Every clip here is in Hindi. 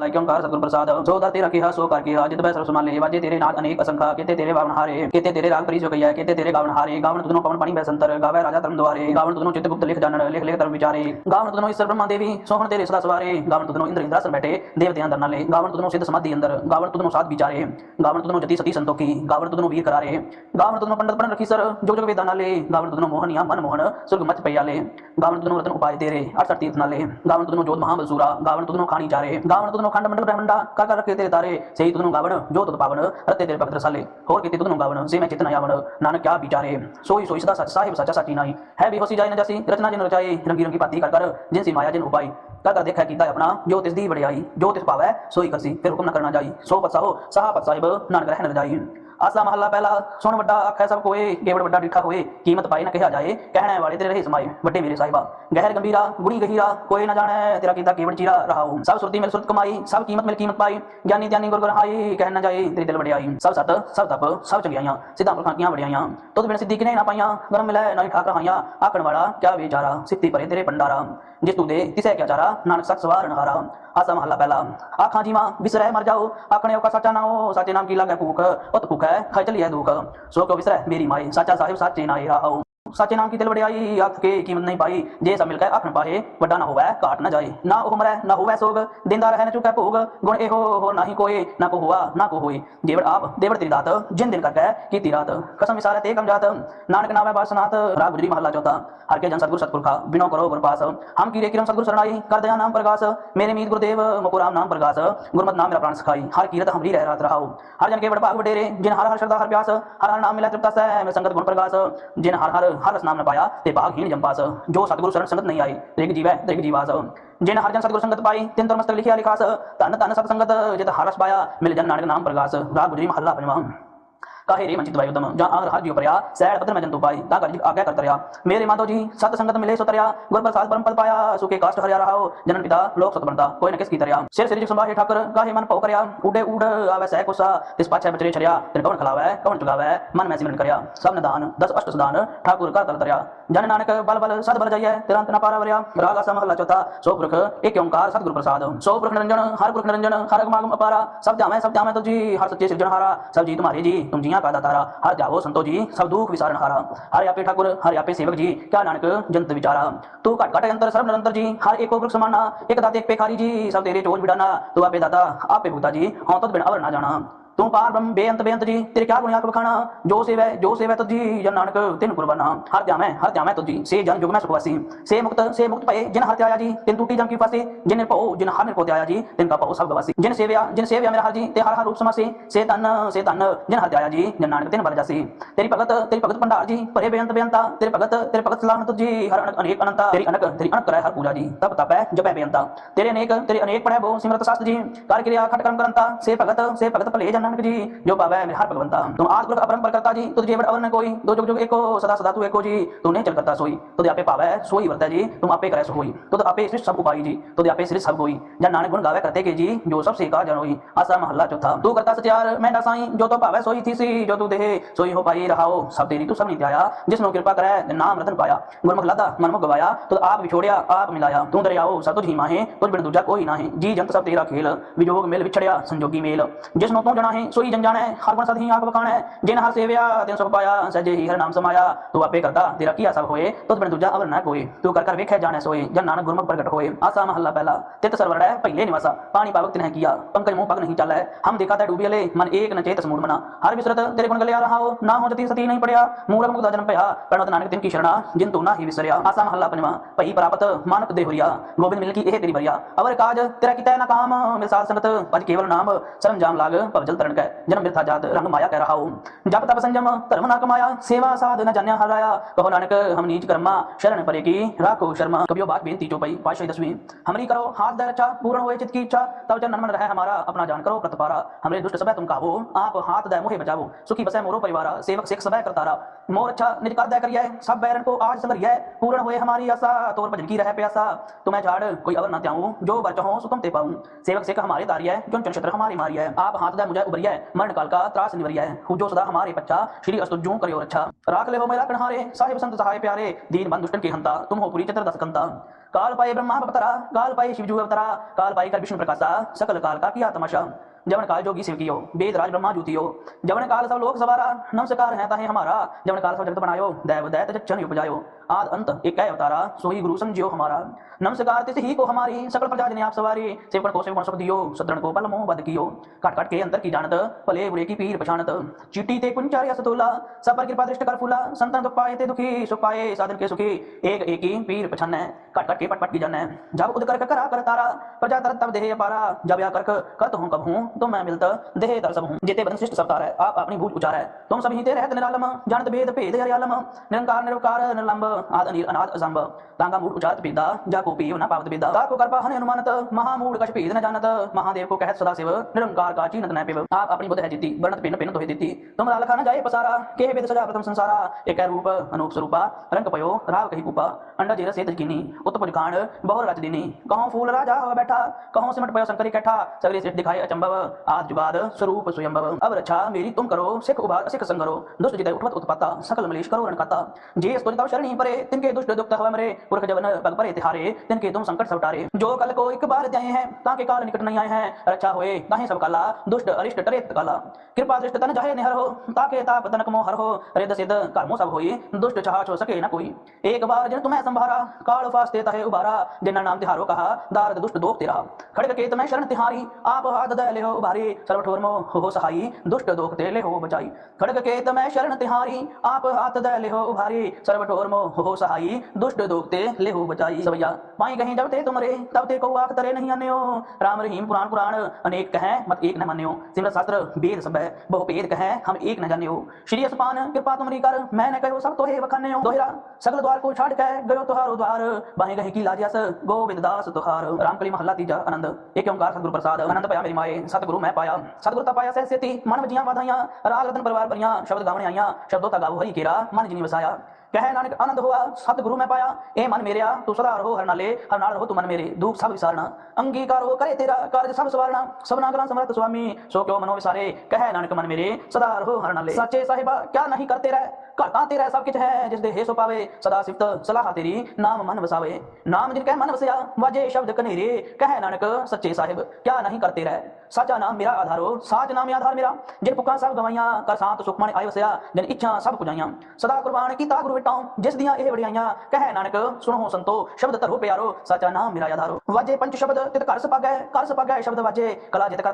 लैक्यंकार सदगुरु प्रसाद जो दा सो कर किहा जित तेरे अनेक असंख्या केते तेरे गावन हारे केते तेरे राग गावन हारे गावन तुदनो पवन पाणी राजा धर्म गावन तुदनो लिख लिख लिख विचारे गावन देवी सोहन तेरे सदा बैठे देव ले गावन सिद्ध समाधि अंदर गावन तुदनो साध विचारे गावन तुदनो जति सती संतोखी गावन तुदनो वीर करारे गावन तुदनो पंडित रखी सर जो जग वेदाना ले गावन तुदनो मोहन मन मोहन सुर्ग मत ले गावन तुदनो रतन अठसठ तीर्थ ले गावन तुदनो जोध महाबलसूरा गावन तुदनो खानी चारे गावन तुदनो तुदनु खंड तारे गावन जो पावन रते तेरे भक्त गावन से मैं चितन यावन नानक क्या विचारे सोई सोई सदा सच साहिब सचा सची नाई। है बेहोसी जाए न जसी, रचना जिन रचाई रंगी रंगी पाती कर कर, जिनसी माया जिन उपाई। का कर देखा कीता अपना, जो तिस दी बड़ाई जो तिस पावै, सोई करसी, फिर हुक्म न करना जाई। सो पत साहो, साहा पत साहिब, नानक रहन जाई। ਆਸਾ ਮਹੱਲਾ ਪਹਿਲਾ ਸੁਣ ਵੱਡਾ ਆਖੈ ਸਭ ਕੋਏ ਕੇਵੜ ਵੱਡਾ ਡਿਠਾ ਹੋਏ ਕੀਮਤ ਪਾਈ ਨਾ ਕਿਹਾ ਜਾਏ ਕਹਿਣਾ ਵਾਲੇ ਤੇਰੇ ਰਹੇ ਸਮਾਏ ਵੱਡੇ ਮੇਰੇ ਸਾਹਿਬਾ ਗਹਿਰ ਗੰਭੀਰਾ ਗੁਣੀ ਗਹੀਰਾ ਕੋਈ ਨਾ ਜਾਣੈ ਤੇਰਾ ਕੀਤਾ ਕੇਵੜ ਚੀਰਾ ਰਹਾਉ ਸਭ ਸੁਰਤੀ ਮਿਲ ਸੁਰਤ ਕਮਾਈ ਸਭ ਕੀਮਤ ਮਿਲ ਕੀਮਤ ਪਾਈ ਗਿਆਨੀ ਗਿਆਨੀ ਗੁਰ ਗੁਰ ਹਾਈ ਕਹਿ ਨਾ ਜਾਏ ਤੇਰੀ ਦਿਲ ਵਡਿਆਈ ਸਭ ਸਤ ਸਭ ਤਪ ਸਭ ਚੰਗਿਆਈਆਂ ਸਿੱਧਾਂ ਪੁਰਖਾਂ ਕੀਆਂ ਵਡਿਆਈਆਂ ਤੁਧ ਬਿਨ ਸਿੱਧੀ ਕਿਨੇ ਨਾ ਪਾਈਆਂ ਗਰਮ ਮਿਲੈ ਨਾ ਖਾਕ ਰਹਾਈਆਂ ਆਕਣ ਵਾਲਾ ਕਿਆ ਵਿਚਾਰਾ ਸਿੱਤੀ ਭਰੇ ਤੇਰੇ ਭੰਡਾਰਾ ਜਿਸ ਤੂੰ ਦੇ ਤਿਸੈ ਕਿਆ ਚਾਰਾ ਨਾਨਕ ਸਤ ਸਵਾਰਨ ਹਾਰਾ ਆਸਾ ਮਹੱਲਾ ਪਹਿਲਾ ਆਖਾਂ ਜੀਵਾ ਵਿਸਰੈ ਮਰ ਜਾਓ ਆਖਣੇ ਕਾ ਸੱਚਾ ਨਾਓ ਸਾਚੇ ਨਾਮ ਕੀ ਲਾਗੈ ਭੂਖ ਉਤ ਭੁਖ है खचल यह दूकर सो को विसर मेरी माई साचा साहिब साचे ना आओ सचे नाम की दिल तिल अख के कीमत नहीं पाई। जे सब मिलकर आखन पाए वड्डा ना होवे काट ना जाए। ना उमर है ना होवै सोग दिनदार है न चुका भोग। गुण एहो हो, ना ही कोई ना को हुआ, ना को होए। देवड़ आप देवड़ तेरी दात, जिन दिन करके की ती रात। कसम इशारे ते कम जात। नानक नाम है बासनाथ राग गुजरी महला चौथा। हर के जन सतगुरु सतगुरु का बिनो करो गुर पास। हम कीरे किरम सतगुरु शरणाई कर दया नाम प्रकाश। मेरे मीत गुरुदेव मकुराम नाम प्रकाश। गुरमत नाम मेरा प्राण सिखाई। हर कीरत हमरी रह रात रहाओ। हर जन के बड़ भाग बडेरे जिन हर हर श्रद्धा हर प्यास। हर हर नाम मिला तृप्ता सह में संगत गुण प्रकाश। जिन हर हर हर रस नाम न पाया, ते भाग हीन जंपास जो सतगुरु शरण संगत नहीं आई त्रिग जीवै त्रिग जीवास। जिन हर जन सतगुरु संगत पाई, तिन तर मस्तक लिखिया लिखास। तन तन सत संगत, जित हरस पाया, मिल जन नानक नाम प्रकाश राग गुजरी महल्ला पंजवा रहा जियो सैड पत्र में जंतु पाई ता कर आज्ञा मेरे जी सत संगत मिले सो तरया प्रसाद परम पद पाया, सुखे जनन पिता, लोक सत बनता, कोई न किस की तरया। सिर सिर काहे मन पौ करया, उडे उड, आवे सह पाछे बचरे तिन कौन खलावे, कौन चुगावे, मन में सिमरन करया। सब दस अष्ट ठाकुर का तल तरया। जन नानक, बल बल सत बल जाइए, तिरंत न पारा राग असम हल्ला चौथा, सो पुरख, एक ओंकार सतगुरु प्रसाद। सो पुरख निरंजन, हर पुरख निरंजन, हर मागम अपारा। सब जामे सब जामे तो जी हर सच्चे सृजन हारा। सब जी तुम्हारी जी, तुम जिया का दातारा। हर जावो संतो जी, सब दुख विसारण हारा हर आपे ठाकुर हर आपे सेवक जी, क्या नानक जंत विचारा। तू घट घट अंतर, सर्व निरंतर जी हर एक वृक्ष समाना एक दाते, एक पेखारी जी, सब तेरे चोज बिडाना। तू आपे दाता, आपे भूता जी हाँ तद बिना अवर ना जाना। तू पार ब्रह्म बेअंत बेअंत जी, तेरे क्या गुण आख बखाना? जो सेवै जो सेवै तुझ जी जन नानक, तिन कुर्बाना हर त्यामै हर त्यामै तुझ। से जन जुग में सुखवासी से मुक्त से मुक्त भये जिन हर त्याया जी, तिन टूटी जम की फांसी। जिन निर्भो जिन हर निर्भो त्याया जी, तिन का भव सब गवासी। जिन सेवया जिन सेवया मेरा हर जी, ते हर हर रूप समासी। से तन से तन, जिन हर त्याया जी, जन नानक तिन बल जासी। तेरी भगत तेरी भगत भंडार जी, परे बेअंत बेअंता। तेरे भगत तेरे भगत सलाम तुझ, हर अनक अनेक अनंता। तेरी अनक तेरी अनक करे हर पूजा जी। तब तपै जपै बेअंता। तेरे अनेक तेरे अनेक पढ़े बो, सिमरत शास्त्र जी। कर क्रिया खट कर्म करंता। से भगत से भगत भले जन नानक जी, जो पावै मेरे हर भगवंता तुम आद पुरख अपरंपर करता जी, तुझे बड़ अवर न कोई। दो जुग जुग एको, सदा सदा तू एको जी तू नहीं चल करता सोई। तुझे आपे पावै सोई वर्तै जी, तुम आपे करे सो होई तुझ आपे सृष्ट सब उपाई जी, तुझे आपे सृष्ट सब होई जन नानक गुण गावे करते के जी, जो सब सेका जन होई आसा महल्ला चौथा। तू करता सचार, मैं साई, जो तो पावै सोई थी सी, जो तू देह, सोई हो पाई रहाओ। सब तेरी तू सब नहीं त्याया, जिसनो कृपा करे नाम रतन पाया। गुरमुख लादा मनमुख गवाया तो आप विछोड़िया आप मिलाया। तू दरियाओ, सब तुझ माहे तुझ बिन दूजा कोई ना जी जंत सब तेरा खेल, विजोग मिल विछड़िया संजोगी मेल। जिसनो तू जना है सोई जन जाने, हर गुण सद ही आँख बखाना है जिन हर सेवया, तिन सुख पाया सजे ही हर नाम समाया। तू आपे करता, तेरा किया सब होए तुझ बिन दूजा अवर न कोई तू कर कर वेखे जाने सोए, जन नानक गुरमुख प्रगट होए। आसा महल्ला पहला तित सरवर है पहले निवासा। पानी पावक तिन्ह किया, पंकज मुँह पग नहीं चला। है हम देखा था डूबियले मन एक न चेत समूड मना। हर विसरत तेरे गुण गलिया रहा हो ना हो जति सती नहीं पड़िया। मूरख मुक्ता जन्म पया, प्रणत नानक तिन की शरणा, जिन तू ना ही विसरिया। आसा महल्ला पंजवा पई प्राप्त, मानक दे हुरिया। गोबिंद मिल की एह तेरी बरिया। अवर काज, तेरा कितै ना काम? मिल साध संगत पज केवल नाम सरंजाम लाग भवजल तरण कै जन्म मिथ्या जात, रंग माया कह रहा हो। जप तप संयम धर्म ना कमाया सेवा साध न जान्या हराया। कहो नानक, हम नीच कर्मा, शरण परे की, राखो शर्मा। कबियो बात बेनती चौपाई पाशई दसवीं। हमरी करो, हाथ दर अच्छा पूर्ण होए चित की इच्छा। तब जन मन रहे हमारा, अपना जान करो प्रतपारा हमरे दुष्ट सब तुम काहो आप हाथ दय मोहे बचावो सुखी बसै मोरो परिवारा, सेवक सेख सब करतारा। मोर अच्छा निज कर दय करिए सब बैरन को आज संगरिय पूर्ण होए हमारी आशा, तोर भजन की रह प्यासा। तुम्हें झाड़, कोई अवर न त्याऊं, जो बर चाहो सो तुम ते पाऊँ। सेवक सेख हमारे दारिय जो चंद्र हमारी मारिय आप हाथ दय मुझे उबरिय मरण काल का त्रास निवरिय जो सदा हमारे पच्चा श्री अस्तुजू करियो रक्षा राख ले हो मेरा कन्हारे। साहिब संत सहाय प्यारे। दीन बंधु दुष्टन के हंता। तुम हो पूरी चतर दस कंता काल पाए ब्रह्मा अवतरा काल पाए शिवजू अवतरा काल पाए कर विष्णु प्रकाशा सकल काल का किया तमाशा। जवन काल जोगी शिव कियो वेद राज ब्रह्मा जूतियो जवन काल सब लोक सवारा, नमस्कार है ताहे हमारा। जवन काल सब जगत बनायो, दैव दैत जक्षण उपजायो। आद अंत एक है अवतारा सोई गुरु समझियो हमारा। नमस्कार तिस ही को हमारी, सकल प्रजा जने आप सवारी। सेवकन को सेवकन सब दियो सदरण को बल मोह बद कियो। काट काट के अंतर की जानत भले बुरे की पीर पछानत चिट्टी ते कुंचारिया सतोला, सब पर कृपा दृष्ट कर फूला। संतन दुख पाए ते दुखी, सुख पाए साधन के सुखी। एक एक ही पीर पछान काट काट पट पट की जन जब उद कर करा कर तारा, प्रजा तरत तब देह पारा जब या करक करत हूँ कब हूँ तो मैं मिलत देह तर सब हूँ। जेते बदन शिष्ट सब है, आप अपनी भूल उचार है। तुम ही ते रहत निरालम, जानत भेद भेद हरियालम। निरंकार, निरवकार निलंब आद अनिल अनाद असंभ तांगा मूड उचारत पीदा जाको पीव न पावत विदा ताको करपा हन अनुमानत महामूड कछ भेद न जानत। महादेव को कहत सदा शिव निरंकार का चीनत न पिव। आप अपनी बुद्ध है जीती, वर्णत पिन पिन तोहि दीती तुम लाल खाना जाए पसारा के वेद सजा प्रथम संसारा। एक रूप, अनूप स्वरूपा, रंग पयो, राव कही कूपा। अंडा जेर से तजकीनी उत्पज कांड बहुर रच दीनी। कहो फूल राजा हो बैठा, कहो सिमट पयो शंकरी कैठा। सगरी सिट दिखाए अचंभव, आद जुगाद स्वरूप स्वयंभव अब रक्षा मेरी तुम करो, सिख उबार सिख संगरो। दुष्ट जितय उठवत उत्पाता, सकल मलेश करो रणकाता। जे स्तुताव शरणी परे, तिनके दुष्ट दुख हव मरे। पुरख जवन पग परे तिहारे, तिनके तुम संकट सब टारे जो कल को एक बार जाए हैं, ताके काल निकट नहीं आए हैं। रक्षा होए, ताहे सब काला, दुष्ट अरिष्ट टरे काला। कृपा दृष्ट तन जाहे निहर हो, ताके ताप तनक मोह हर हो। रिद सिद्ध कर्मो सब होई, दुष्ट चाह छो सके न कोई। एक बार जिन तुम्हें संभारा, काल फास्ते तहे उबारा। जिन नाम तिहारो कहा दारद दुष्ट दोख तेरा। खड़ग के तुम्हें शरण तिहारी। आप हाथ दय हो उबारी। सर्व मो हो सहाई। दुष्ट दोख ते ले हो बचाई। खड़ग के तुम्हें शरण तिहारी। आप हाथ दय हो उभारी सर्व मो हो सहाई। दुष्ट दोख ते ले हो बचाई। सवैया, पाई कहीं जब ते तुमरे, तब ते को आख तरे नहीं अन्यो। राम रहीम पुराण पुराण, अनेक कहें, मत एक न मान्यो। सिमरत शास्त्र, वेद सब है, बहु भेद कहें, हम एक न जान्यो। श्री असपान कृपा तुमरी कर, मैं न कहो सब तोहे वखन्यो दोहरा, सगल द्वार को छाड़ के गयो तुहारो द्वार। बाहे गहे की लाजियस, गोविंद दास तुहार रामकली महल्ला तीजा, आनंद। एक ओंकार सतगुरु प्रसाद, आनंद पाया मेरी माए, सतगुरु मैं पाया। सतगुरु ता पाया सहस्य ती, मन वजियाँ वाधाइयाँ राग रतन परिवार बरियाँ शब्द गावने आइयाँ, शब्दों ता गावो हरि केरा, मन जिनी वसाया कहे नानक, आनंद हुआ, सतगुरु मैं पाया, ए मन मेरिया, तू सदा रहो, हर नाले, हर नाल रहो, तू मन मेरे, दुख सब विसारना अंगीकार हो करे तेरा कार्य सब सवारना सब नागरा समर्थ स्वामी, सो क्यों मनो विसारे? कहे नानक, मन मेरे, सदा रहो, हर नाले। सच्चे साहिबा, क्या नहीं करते रह? घाटा तेरा सब कुछ है जिस दे हे सो पावे सदा सिफत सलाह तेरी नाम मन वसावे नाम जिन कह मन वसया वाजे शब्द कनेरे कह नानक सच्चे साहिब क्या नहीं करते रह ਸਾਚਾ ਨਾਮ ਮੇਰਾ ਆਧਾਰੋ ਸਾਚ ਨਾਮ ਆਧਾਰ ਮੇਰਾ। ਜਿਨ ਪੁਕਾਂ ਸਭ ਗਵਾਈਆਂ ਕਰ ਸਾਤ ਸੁਖਮਣ ਆਇ ਵਸਿਆ ਜਿਨ ਇੱਛਾ ਸਭ ਕੁਜਾਈਆਂ ਸਦਾ ਕੁਰਬਾਨ ਕੀਤਾ ਗੁਰੂ ਵਿਟਾਉ ਜਿਸ ਦੀਆਂ ਇਹ ਵਡਿਆਈਆਂ, ਕਹਿ ਨਾਨਕ, ਸੁਣੋ ਸੰਤੋ, ਸ਼ਬਦ ਧਰੋ ਪਿਆਰੋ, ਸਾਚਾ ਨਾਮ ਮੇਰਾ ਆਧਾਰੋ ਵਾਜੇ ਪੰਜ ਸ਼ਬਦ, ਤਿਤ ਘਰ ਸਪਾਗੈ ਘਰ ਸਪਾਗੈ ਸ਼ਬਦ ਵਾਜੇ, ਕਲਾ ਜਿਤ ਕਰ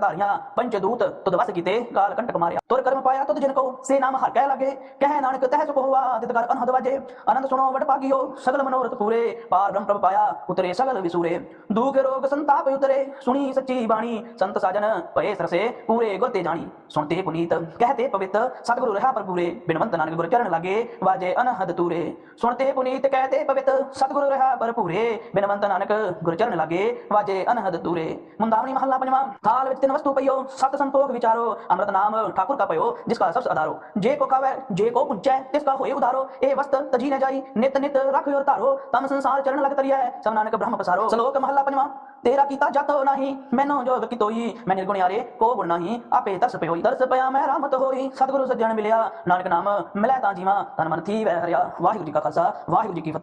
ਪੰਜ ਦੂਤ ਤੁਧ ਵਸ ਕੀਤੇ ਕਾਲ ਕੰਟਕ ਮਾਰਿਆ। ਤੁਰ ਕਰਮ ਪਾਇਆ ਤੁਧ ਜਿਨ ਕੋ, ਸੇ ਨਾਮ ਹਰ ਕਹਿ ਲਾਗੇ, ਕਹਿ ਨਾਨਕ ਤਹਿ ਸੁਖ ਹੋਵਾ ਤਿਤ ਕਰ ਅਨਹਦ ਵਾਜੇ। ਆਨੰਦ ਸੁਣੋ ਵਡ ਪਾਗਿਓ ਸਗਲ ਮਨੋਰਥ ਪੂਰੇ, ਪਾਰ ਬ੍ਰਹਮ ਪ੍ਰਭ ਪਾਇਆ, ਉਤਰੇ ਸਗਲ ਵਿਸੂਰੇ। ਦੂਖ ਰੋਗ ਸੰਤਾਪ ਉਤਰੇ, ਸੁਣੀ ਸੱਚੀ ਬਾਣੀ, ਸੰਤ ਸਾਜਨ चरण पहे सरसे पूरे गुर ते जानी सुनते पुनीत कहते पवित सतगुरु रहा पर पूरे बिनवंत नानक गुर चरण लागे वाजे अनहद तूरे सुनते पुनीत कहते पवित सतगुरु रहा पर पूरे बिनवंत नानक गुर चरण लागे वाजे अनहद तूरे मुंदावनी महल्ला पंजवा थाल विच तिन वस्तु पयो सत संतोख विचारो अमृत नाम ठाकुर का पयो जिसका सबसे आधारो जे को खावे जे को पुंचे तिसका होए उधारो ए वस्त तजी न जाई नित नित रख और तारो तम संसार चरण लगत रिया सब नानक ब्रह्म पसारो श्लोक महल्ला पंजवा तेरा कीता जातो नाही मैनो जोग की तोई मैं निर्गुण यारे को गुण नाही आपे तरस पे होई तरस पया मैं रामत होई सतगुरु सज्जन मिलिया नानक नाम मिलै तां जीवा तन मन थी वै हरिया वाहिगुरू जी का खालसा वाहिगुरू जी की फतेह